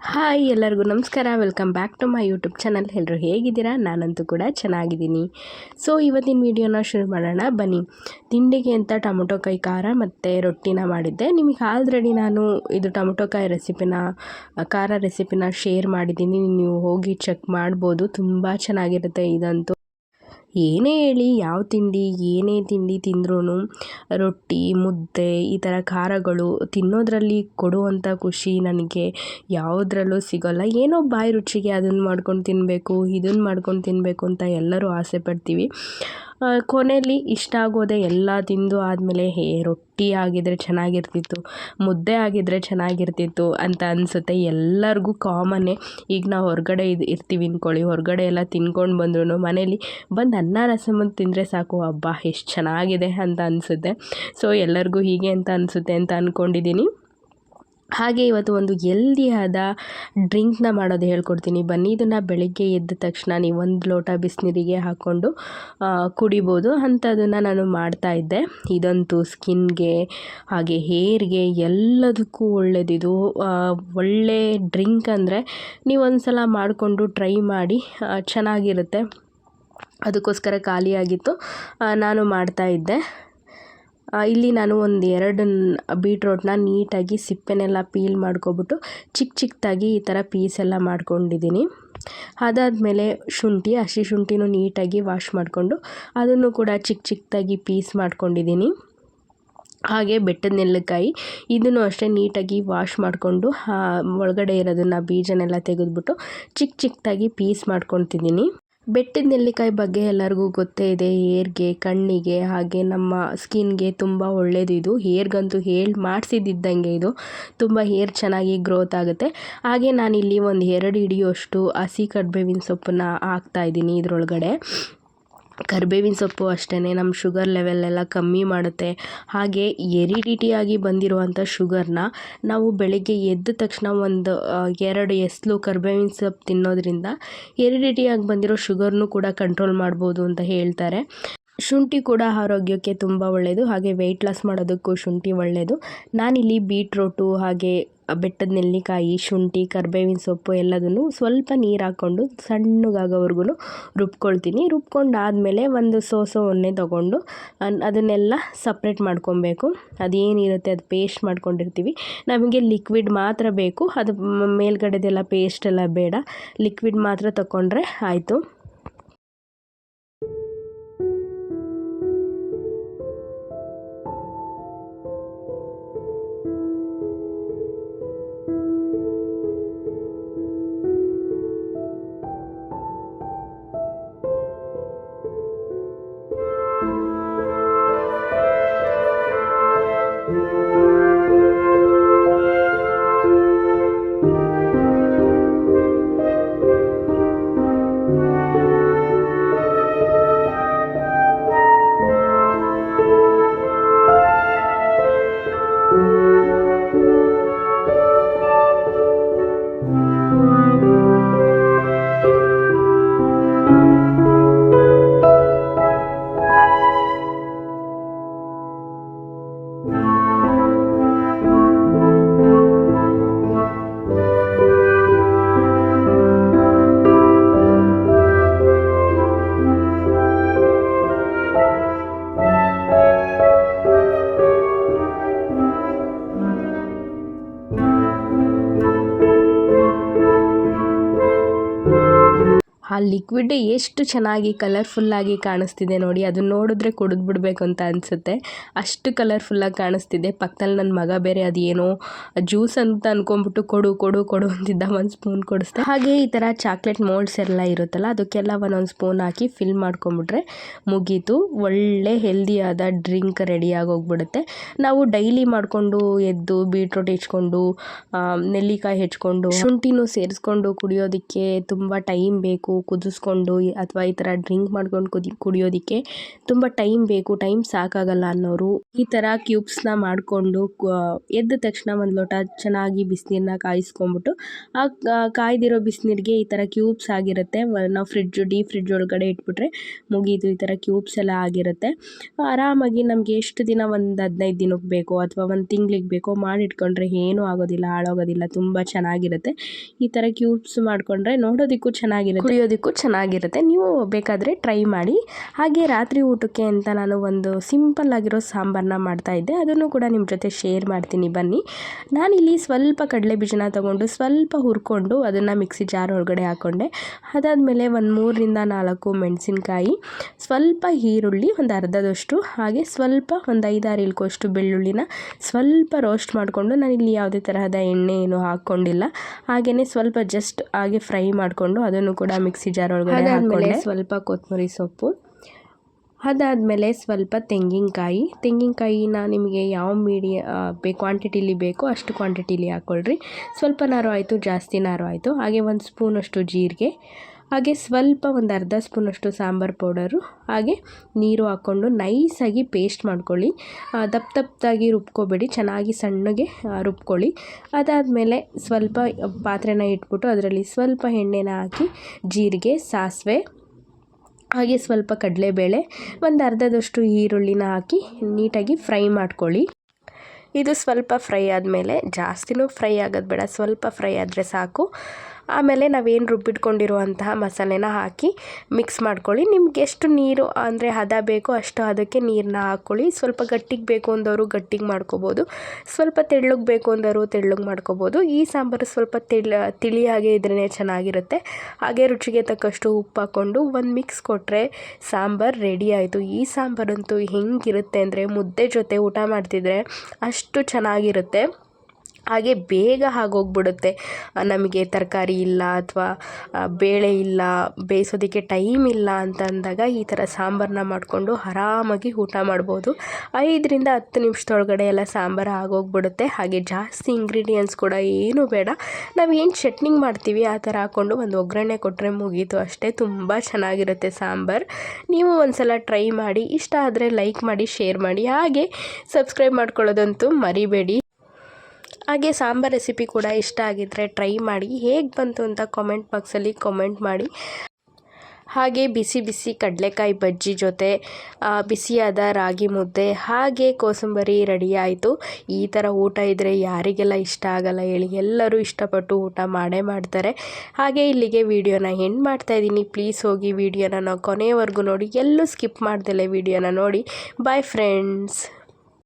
Hi ಎಲ್ಲರಿಗೂ ನಮಸ್ಕಾರ. Welcome back to my YouTube channel ಎಲ್ಲರೂ ಹೇಗಿದ್ದೀರಾ? ನಾನಂತೂ ಕೂಡ ಚೆನ್ನಾಗಿದ್ದೀನಿ. ಸೊ ಇವತ್ತಿನ ವೀಡಿಯೋನ ಶುರು ಮಾಡೋಣ. ಬನ್ನಿ. ತಿಂಡಿಗೆ ಅಂತ ಟೊಮೊಟೊ ಕಾಯಿ ಖಾರ ಮತ್ತು ರೊಟ್ಟಿನ ಮಾಡಿದ್ದೆ. ನಿಮಗೆ ಆಲ್ರೆಡಿ ನಾನು ಇದು ಟೊಮೊಟೊ ಕಾಯಿ ರೆಸಿಪಿನ, ಖಾರ ರೆಸಿಪಿನ ಶೇರ್ ಮಾಡಿದ್ದೀನಿ. ನೀವು ಹೋಗಿ ಚೆಕ್ ಮಾಡ್ಬೋದು. ತುಂಬ ಚೆನ್ನಾಗಿರುತ್ತೆ ಇದಂತೂ. ಏನೇ ಹೇಳಿ ಯಾವ ತಿಂಡಿ, ಏನೇ ತಿಂಡಿ ತಿಂದ್ರೂ ರೊಟ್ಟಿ, ಮುದ್ದೆ ಈ ಥರ ಖಾರಗಳು ತಿನ್ನೋದರಲ್ಲಿ ಕೊಡುವಂಥ ಖುಷಿ ನನಗೆ. ಯಾವುದ್ರಲ್ಲೂ ಸಿಗೋಲ್ಲ. ಏನೋ ಬಾಯಿ ರುಚಿಗೆ ಅದನ್ನು ಮಾಡ್ಕೊಂಡು ತಿನ್ನಬೇಕು ಇದನ್ನು ಮಾಡ್ಕೊಂಡು ತಿನ್ನಬೇಕು ಅಂತ ಎಲ್ಲರೂ ಆಸೆ ಪಡ್ತೀವಿ ಕೊನೆಯಲ್ಲಿ ಇಷ್ಟ ಆಗೋದೆ ಎಲ್ಲ ತಿಂದು ಆದಮೇಲೆ, ಹೇ, ರೊಟ್ಟಿ ಆಗಿದ್ದರೆ ಚೆನ್ನಾಗಿರ್ತಿತ್ತು, ಮುದ್ದೆ ಆಗಿದ್ದರೆ ಚೆನ್ನಾಗಿರ್ತಿತ್ತು ಅಂತ ಅನಿಸುತ್ತೆ ಎಲ್ಲರಿಗೂ ಕಾಮನ್ನೇ ಈಗ ನಾವು ಹೊರಗಡೆ ಇದು, ಇರ್ತೀವಿ ಅಂದ್ಕೊಳ್ಳಿ ಹೊರಗಡೆ ಎಲ್ಲ ತಿನ್ಕೊಂಡು ಬಂದ್ರೂ ಮನೇಲಿ ಬಂದು ಅನ್ನ ರಸಮನ್ನು ತಿಂದರೆ ಸಾಕು, ಹಬ್ಬ, ಎಷ್ಟು ಚೆನ್ನಾಗಿದೆ ಅಂತ ಅನಿಸುತ್ತೆ. ಸೊ, ಎಲ್ಲರಿಗೂ ಹೀಗೆ ಅಂತ ಅನಿಸುತ್ತೆ ಅಂತ ಅಂದ್ಕೊಂಡಿದ್ದೀನಿ ಹಾಗೆ ಇವತ್ತು ಒಂದು ಎಲ್ದಿಯಾದ ಡ್ರಿಂಕ್ನ ಮಾಡೋದು ಹೇಳ್ಕೊಡ್ತೀನಿ. ಬನ್ನಿ, ಇದನ್ನು ಬೆಳಗ್ಗೆ ಎದ್ದ ತಕ್ಷಣ ನೀವು ಒಂದು ಲೋಟ ಬಿಸಿನೀರಿಗೆ ಹಾಕ್ಕೊಂಡು ಕುಡಿಬೋದು. ಅಂಥದನ್ನು ನಾನು ಮಾಡ್ತಾಯಿದ್ದೆ ಇದಂತೂ ಸ್ಕಿನ್ಗೆ, ಹಾಗೆ ಹೇರ್ಗೆ ಎಲ್ಲದಕ್ಕೂ ಒಳ್ಳೆಯದಿದು ಒಳ್ಳೆ ಡ್ರಿಂಕ್ ಅಂದರೆ ನೀವು ಒಂದು ಸಲ ಮಾಡಿಕೊಂಡು ಟ್ರೈ ಮಾಡಿ ಚೆನ್ನಾಗಿರುತ್ತೆ. ಅದಕ್ಕೋಸ್ಕರ ಖಾಲಿಯಾಗಿತ್ತು. ನಾನು ಮಾಡ್ತಾಯಿದ್ದೆ ಇಲ್ಲಿ ನಾನು ಒಂದು ಎರಡು ಬೀಟ್ರೋಟ್ನ ನೀಟಾಗಿ ಸಿಪ್ಪೆನೆಲ್ಲ ಪೀಲ್ ಮಾಡ್ಕೊಬಿಟ್ಟು ಚಿಕ್ಕ ಚಿಕ್ಕದಾಗಿ ಈ ಥರ ಪೀಸೆಲ್ಲ ಮಾಡ್ಕೊಂಡಿದ್ದೀನಿ. ಅದಾದಮೇಲೆ ಶುಂಠಿ, ಹಸಿ ಶುಂಠಿನೂ ನೀಟಾಗಿ ವಾಶ್ ಮಾಡಿಕೊಂಡು ಅದನ್ನು ಕೂಡ ಚಿಕ್ಕ ಚಿಕ್ಕದಾಗಿ ಪೀಸ್ ಮಾಡ್ಕೊಂಡಿದ್ದೀನಿ. ಹಾಗೆ ಬೆಟ್ಟದ ನೆಲ್ಲಿಕಾಯಿ, ಇದನ್ನು ಅಷ್ಟೇ ನೀಟಾಗಿ ವಾಶ್ ಮಾಡಿಕೊಂಡು ಒಳಗಡೆ ಇರೋದನ್ನು ಬೀಜನೆಲ್ಲ ತೆಗೆದ್ಬಿಟ್ಟು ಚಿಕ್ಕ ಚಿಕ್ಕದಾಗಿ ಪೀಸ್ ಮಾಡ್ಕೊತಿದ್ದೀನಿ. ಬೆಟ್ಟದ ನೆಲ್ಲಿಕಾಯಿ ಬಗ್ಗೆ ಎಲ್ಲರಿಗೂ ಗೊತ್ತೇ ಇದೆ. ಹೇರ್ಗೆ, ಕಣ್ಣಿಗೆ ಹಾಗೆ ನಮ್ಮ ಸ್ಕಿನ್ಗೆ ತುಂಬ ಒಳ್ಳೆಯದು ಇದು. ಹೇರ್ಗಂತೂ ಹೇಳಿ ಮಾಡಿಸಿದ್ದಂಗೆ ಇದು. ತುಂಬ ಹೇರ್ ಚೆನ್ನಾಗಿ ಗ್ರೋತ್ ಆಗುತ್ತೆ. ಹಾಗೆ ನಾನಿಲ್ಲಿ ಒಂದು ಎರಡು ಹಿಡಿಯುವಷ್ಟು ಹಸಿ ಕಡ್ಬೇವಿನ ಸೊಪ್ಪನ್ನ ಹಾಕ್ತಾಯಿದ್ದೀನಿ ಇದರೊಳಗಡೆ. ಕರಿಬೇವಿನ ಸೊಪ್ಪು ಅಷ್ಟೇ ನಮ್ಮ ಶುಗರ್ ಲೆವೆಲೆಲ್ಲ ಕಮ್ಮಿ ಮಾಡುತ್ತೆ. ಹಾಗೆ ಎರಿಡಿಟಿಯಾಗಿ ಬಂದಿರುವಂಥ ಶುಗರ್ನ ನಾವು ಬೆಳಗ್ಗೆ ಎದ್ದ ತಕ್ಷಣ ಒಂದು ಎರಡು ಎಸ್ಲು ಕರಿಬೇವಿನ ಸೊಪ್ಪು ತಿನ್ನೋದ್ರಿಂದ ಎರಿಡಿಟಿಯಾಗಿ ಬಂದಿರೋ ಶುಗರ್ನೂ ಕೂಡ ಕಂಟ್ರೋಲ್ ಮಾಡ್ಬೋದು ಅಂತ ಹೇಳ್ತಾರೆ. ಶುಂಠಿ ಕೂಡ ಆರೋಗ್ಯಕ್ಕೆ ತುಂಬ ಒಳ್ಳೆಯದು ಹಾಗೆ ವೆಯ್ಟ್ ಲಾಸ್ ಮಾಡೋದಕ್ಕೂ ಶುಂಠಿ ಒಳ್ಳೆಯದು ನಾನಿಲ್ಲಿ ಬೀಟ್ರೋಟು ಹಾಗೆ ಬೆಟ್ಟದ ನೆಲ್ಲಿಕಾಯಿ, ಶುಂಠಿ, ಕರ್ಬೇವಿನ ಸೊಪ್ಪು ಎಲ್ಲದನ್ನು ಸ್ವಲ್ಪ ನೀರು ಹಾಕ್ಕೊಂಡು ಸಣ್ಣಗಾಗೋವರೆಗೂ ರುಬ್ಕೊಳ್ತೀನಿ. ರುಬ್ಕೊಂಡಾದಮೇಲೆ ಒಂದು ಸೋಸೋ ಒನ್ನೆ ತೊಗೊಂಡು ಅದನ್ನೆಲ್ಲ ಸಪ್ರೇಟ್ ಮಾಡ್ಕೊಬೇಕು. ಅದೇನಿರುತ್ತೆ ಅದು ಪೇಸ್ಟ್ ಮಾಡ್ಕೊಂಡಿರ್ತೀವಿ. ನಮಗೆ ಲಿಕ್ವಿಡ್ ಮಾತ್ರ ಬೇಕು. ಅದು ಮೇಲ್ಗಡೆದೆಲ್ಲ ಪೇಸ್ಟೆಲ್ಲ ಬೇಡ. ಲಿಕ್ವಿಡ್ ಮಾತ್ರ ತಗೊಂಡ್ರೆ ಆಯಿತು. ಲಿಕ್ವಿಡ್ ಎಷ್ಟು ಚೆನ್ನಾಗಿ ಕಲರ್ಫುಲ್ಲಾಗಿ ಕಾಣಿಸ್ತಿದೆ ನೋಡಿ, ಅದನ್ನ ನೋಡಿದ್ರೆ ಕುಡಿದು ಬಿಡಬೇಕು ಅಂತ ಅನಿಸುತ್ತೆ. ಅಷ್ಟು ಕಲರ್ಫುಲ್ಲಾಗಿ ಕಾಣಿಸ್ತಿದೆ. ಪಕ್ಕದಲ್ಲಿ ನನ್ನ ಮಗ ಬೇರೆ ಅದೇನೋ ಜ್ಯೂಸ್ ಅಂತ ಅಂದ್ಕೊಂಬಿಟ್ಟು ಕೊಡು ಕೊಡು ಕೊಡು ಅಂತಿದ್ದ, ಒಂದು ಸ್ಪೂನ್ ಕೊಡಿಸ್ದೆ. ಹಾಗೆ ಈ ಥರ ಚಾಕ್ಲೇಟ್ ಮೋಲ್ಡ್ಸ್ ಎಲ್ಲ ಇರುತ್ತಲ್ಲ, ಅದಕ್ಕೆಲ್ಲ ಒಂದೊಂದು ಸ್ಪೂನ್ ಹಾಕಿ ಫಿಲ್ ಮಾಡ್ಕೊಂಬಿಟ್ರೆ ಮುಗೀತು. ಒಳ್ಳೆ ಹೆಲ್ದಿಯಾದ ಡ್ರಿಂಕ್ ರೆಡಿಯಾಗಿ ಹೋಗ್ಬಿಡುತ್ತೆ. ನಾವು ಡೈಲಿ ಮಾಡಿಕೊಂಡು ಎದ್ದು ಬೀಟ್ರೋಟ್ ಹೆಚ್ಕೊಂಡು ನೆಲ್ಲಿಕಾಯಿ ಹೆಚ್ಕೊಂಡು, ಶುಂಠಿನೂ ಸೇರಿಸ್ಕೊಂಡು ಕುಡಿಯೋದಕ್ಕೆ ತುಂಬ ಟೈಮ್ ಬೇಕು. ಕುದಿಸ್ಕೊಂಡು ಅಥವಾ ಈ ಥರ ಡ್ರಿಂಕ್ ಮಾಡ್ಕೊಂಡು ಕುದಿ, ಕುಡಿಯೋದಕ್ಕೆ ತುಂಬ ಟೈಮ್ ಬೇಕು, ಟೈಮ್ ಸಾಕಾಗಲ್ಲ ಅನ್ನೋರು ಈ ಥರ ಕ್ಯೂಬ್ಸ್ನ ಮಾಡಿಕೊಂಡು ಎದ್ದ ತಕ್ಷಣ ಒಂದು ಲೋಟ ಚೆನ್ನಾಗಿ ಬಿಸಿನೀರನ್ನ ಕಾಯಿಸ್ಕೊಂಬಿಟ್ಟು ಆ ಕಾಯ್ದಿರೋ ಬಿಸಿನೀರಿಗೆ ಈ ಥರ ಕ್ಯೂಬ್ಸ್ ಆಗಿರುತ್ತೆ. ನಾವು ಫ್ರಿಡ್ಜ್ ಡೀ ಫ್ರಿಡ್ಜ್ ಒಳಗಡೆ ಇಟ್ಬಿಟ್ರೆ ಮುಗೀತು, ಈ ಥರ ಕ್ಯೂಬ್ಸ್ ಎಲ್ಲ ಆಗಿರುತ್ತೆ. ಆರಾಮಾಗಿ ನಮಗೆ ಎಷ್ಟು ದಿನ ಒಂದು ಹದಿನೈದು ದಿನಕ್ಕೆ ಬೇಕೋ ಅಥವಾ ಒಂದು ತಿಂಗ್ಳಿಗೆ ಬೇಕೋ ಮಾಡಿಟ್ಕೊಂಡ್ರೆ ಏನೂ ಆಗೋದಿಲ್ಲ, ಹಾಳಾಗೋದಿಲ್ಲ, ತುಂಬ ಚೆನ್ನಾಗಿರುತ್ತೆ. ಈ ಥರ ಕ್ಯೂಬ್ಸ್ ಮಾಡಿಕೊಂಡ್ರೆ ನೋಡೋದಕ್ಕೂ ಚೆನ್ನಾಗಿರುತ್ತೆ. ಕುಡಿಯೋದಕ್ಕೂ ಚೆನ್ನಾಗಿರುತ್ತೆ. ನೀವು ಬೇಕಾದರೆ ಟ್ರೈ ಮಾಡಿ. ಹಾಗೆ ರಾತ್ರಿ ಊಟಕ್ಕೆ ಅಂತ ನಾನು ಒಂದು ಸಿಂಪಲ್ ಆಗಿರೋ ಸಾಂಬಾರನ್ನ ಮಾಡ್ತಾಯಿದ್ದೆ ಅದನ್ನು ಕೂಡ ನಿಮ್ಮ ಜೊತೆ ಶೇರ್ ಮಾಡ್ತೀನಿ. ಬನ್ನಿ. ನಾನಿಲ್ಲಿ ಸ್ವಲ್ಪ ಕಡಲೆ ಬೀಜನ ತೊಗೊಂಡು ಸ್ವಲ್ಪ ಹುರ್ಕೊಂಡು ಅದನ್ನು ಮಿಕ್ಸಿ ಜಾರ್ ಒಳಗಡೆ ಹಾಕ್ಕೊಂಡೆ ಅದಾದಮೇಲೆ ಒಂದು ಮೂರರಿಂದ ನಾಲ್ಕು ಮೆಣಸಿನ್ಕಾಯಿ, ಸ್ವಲ್ಪ ಈರುಳ್ಳಿ, ಒಂದು ಅರ್ಧದಷ್ಟು, ಹಾಗೆ ಸ್ವಲ್ಪ ಒಂದು ಐದಾರು ಇಲ್ಕೋಷ್ಟು ಬೆಳ್ಳುಳ್ಳಿನ ಸ್ವಲ್ಪ ರೋಸ್ಟ್ ಮಾಡಿಕೊಂಡು ನಾನಿಲ್ಲಿ ಯಾವುದೇ ತರಹದ ಎಣ್ಣೆ ಏನು ಹಾಕ್ಕೊಂಡಿಲ್ಲ ಹಾಗೆಯೇ ಸ್ವಲ್ಪ ಜಸ್ಟ್ ಹಾಗೆ ಫ್ರೈ ಮಾಡಿಕೊಂಡು ಅದನ್ನು ಕೂಡ ಮಿಕ್ಸಿ ಜಾರ್ ಒಳಗಡೆ ಸ್ವಲ್ಪ ಕೊತ್ತಂಬರಿ ಸೊಪ್ಪು. ಅದಾದಮೇಲೆ ಸ್ವಲ್ಪ ತೆಂಗಿನಕಾಯಿ. ತೆಂಗಿನಕಾಯಿನ ನಿಮಗೆ ಯಾವ ಮೀಡಿಯ ಬೇ ಕ್ವಾಂಟಿಟಿಲಿ ಬೇಕೋ ಅಷ್ಟು ಕ್ವಾಂಟಿಟಿಲಿ ಹಾಕ್ಕೊಳ್ರಿ ಸ್ವಲ್ಪ ನಾರು ಆಯಿತು ಜಾಸ್ತಿ ನಾರು ಆಯಿತು. ಹಾಗೆ ಒಂದು ಸ್ಪೂನಷ್ಟು ಜೀರಿಗೆ. ಹಾಗೆ ಸ್ವಲ್ಪ ಒಂದು ಅರ್ಧ ಸ್ಪೂನಷ್ಟು ಸಾಂಬಾರು ಪೌಡರು, ಹಾಗೆ ನೀರು ಹಾಕ್ಕೊಂಡು ನೈಸಾಗಿ ಪೇಸ್ಟ್ ಮಾಡ್ಕೊಳ್ಳಿ. ದಪ್ಪ ದಪ್ಪದಾಗಿ ರುಬ್ಕೋಬೇಡಿ, ಚೆನ್ನಾಗಿ ಸಣ್ಣಗೆ ರುಬ್ಕೊಳ್ಳಿ. ಅದಾದಮೇಲೆ ಸ್ವಲ್ಪ ಪಾತ್ರೆನ ಇಟ್ಬಿಟ್ಟು ಅದರಲ್ಲಿ ಸ್ವಲ್ಪ ಎಣ್ಣೆನ ಹಾಕಿ ಜೀರಿಗೆ, ಸಾಸಿವೆ, ಹಾಗೆ ಸ್ವಲ್ಪ ಕಡಲೆಬೇಳೆ, ಒಂದು ಅರ್ಧದಷ್ಟು ಈರುಳ್ಳಿನ ಹಾಕಿ ನೀಟಾಗಿ ಫ್ರೈ ಮಾಡ್ಕೊಳ್ಳಿ. ಇದು ಸ್ವಲ್ಪ ಫ್ರೈ ಆದಮೇಲೆ ಜಾಸ್ತಿನೂ ಫ್ರೈ ಆಗೋದು ಬೇಡ, ಸ್ವಲ್ಪ ಫ್ರೈ ಆದರೆ ಸಾಕು. ಆಮೇಲೆ ನಾವೇನು ರುಬ್ಬಿಟ್ಕೊಂಡಿರುವಂತಹ ಮಸಾಲೆನ ಹಾಕಿ ಮಿಕ್ಸ್ ಮಾಡ್ಕೊಳ್ಳಿ. ನಿಮ್ಗೆ ಎಷ್ಟು ನೀರು ಅಂದರೆ ಹದ ಬೇಕೋ ಅಷ್ಟು ಅದಕ್ಕೆ ನೀರನ್ನ ಹಾಕ್ಕೊಳ್ಳಿ ಸ್ವಲ್ಪ ಗಟ್ಟಿಗೆ ಬೇಕು ಅಂದವರು ಗಟ್ಟಿಗೆ ಮಾಡ್ಕೋಬೋದು. ಸ್ವಲ್ಪ ತೆಳ್ಳಗೆ ಬೇಕು ಅಂದವರು ತೆಳ್ಳಗೆ ಮಾಡ್ಕೋಬೋದು. ಈ ಸಾಂಬಾರು ಸ್ವಲ್ಪ ತೆಳ್ಳ ತಿಳಿಯಾಗೆ ಇದ್ರೇ ಚೆನ್ನಾಗಿರುತ್ತೆ. ಹಾಗೆ ರುಚಿಗೆ ತಕ್ಕಷ್ಟು ಉಪ್ಪು ಹಾಕ್ಕೊಂಡು ಒಂದು ಮಿಕ್ಸ್ ಕೊಟ್ಟರೆ ಸಾಂಬಾರು ರೆಡಿ ಆಯಿತು. ಈ ಸಾಂಬಾರಂತೂ ಹೆಂಗಿರುತ್ತೆ ಅಂದರೆ ಮುದ್ದೆ ಜೊತೆ ಊಟ ಮಾಡ್ತಿದ್ರೆ ಅಷ್ಟು ಚೆನ್ನಾಗಿರುತ್ತೆ. ಹಾಗೆ ಬೇಗ ಆಗೋಗ್ಬಿಡುತ್ತೆ. ನಮಗೆ ತರಕಾರಿ ಇಲ್ಲ ಅಥವಾ ಬೇಳೆ ಇಲ್ಲ, ಬೇಯಿಸೋದಕ್ಕೆ ಟೈಮ್ ಇಲ್ಲ ಅಂತ ಅಂದಾಗ ಈ ಥರ ಸಾಂಬಾರನ್ನ ಮಾಡಿಕೊಂಡು ಆರಾಮಾಗಿ ಊಟ ಮಾಡ್ಬೋದು. ಐದರಿಂದ ಹತ್ತು ನಿಮಿಷದೊಳಗಡೆ ಎಲ್ಲ ಸಾಂಬಾರು ಆಗೋಗ್ಬಿಡುತ್ತೆ. ಹಾಗೆ ಜಾಸ್ತಿ ಇಂಗ್ರೀಡಿಯೆಂಟ್ಸ್ ಕೂಡ ಏನೂ ಬೇಡ. ನಾವು ಏನು ಚಟ್ನಿಂಗ್ ಮಾಡ್ತೀವಿ, ಆ ಥರ ಹಾಕ್ಕೊಂಡು ಒಂದು ಒಗ್ಗರಣೆ ಕೊಟ್ಟರೆ ಮುಗೀತು ಅಷ್ಟೇ. ತುಂಬ ಚೆನ್ನಾಗಿರುತ್ತೆ ಸಾಂಬಾರು. ನೀವು ಒಂದು ಸಲ ಟ್ರೈ ಮಾಡಿ, ಇಷ್ಟ ಆದರೆ ಲೈಕ್ ಮಾಡಿ, ಶೇರ್ ಮಾಡಿ. ಹಾಗೆ ಸಬ್ಸ್ಕ್ರೈಬ್ ಮಾಡ್ಕೊಳ್ಳೋದಂತೂ ಮರಿಬೇಡಿ. ಹಾಗೆ ಸಾಂಬಾರ್ ರೆಸಿಪಿ ಕೂಡ ಇಷ್ಟ ಆಗಿದ್ದರೆ ಟ್ರೈ ಮಾಡಿ. ಹೇಗೆ ಬಂತು ಅಂತ ಕಾಮೆಂಟ್ ಬಾಕ್ಸಲ್ಲಿ ಕಾಮೆಂಟ್ ಮಾಡಿ. ಹಾಗೆ ಬಿಸಿ ಬಿಸಿ ಕಡಲೆಕಾಯಿ ಬಜ್ಜಿ ಜೊತೆ ಬಿಸಿಯಾದ ರಾಗಿ ಮುದ್ದೆ, ಹಾಗೆ ಕೋಸಂಬರಿ ರೆಡಿ ಆಯಿತು. ಈ ಥರ ಊಟ ಇದ್ದರೆ ಯಾರಿಗೆಲ್ಲ ಇಷ್ಟ ಆಗಲ್ಲ ಹೇಳಿ ಎಲ್ಲರೂ ಇಷ್ಟಪಟ್ಟು ಊಟ ಮಾಡೇ ಮಾಡ್ತಾರೆ. ಹಾಗೆ ಇಲ್ಲಿಗೆ ವೀಡಿಯೋನ ಹೆಣ್ಣು ಮಾಡ್ತಾಯಿದ್ದೀನಿ ಪ್ಲೀಸ್ ಹೋಗಿ ವೀಡಿಯೋನ ನಾವು ಕೊನೆಯವರೆಗೂ ನೋಡಿ. ಎಲ್ಲೂ ಸ್ಕಿಪ್ ಮಾಡ್ದಲೆ ವೀಡಿಯೋನ ನೋಡಿ. Bye friends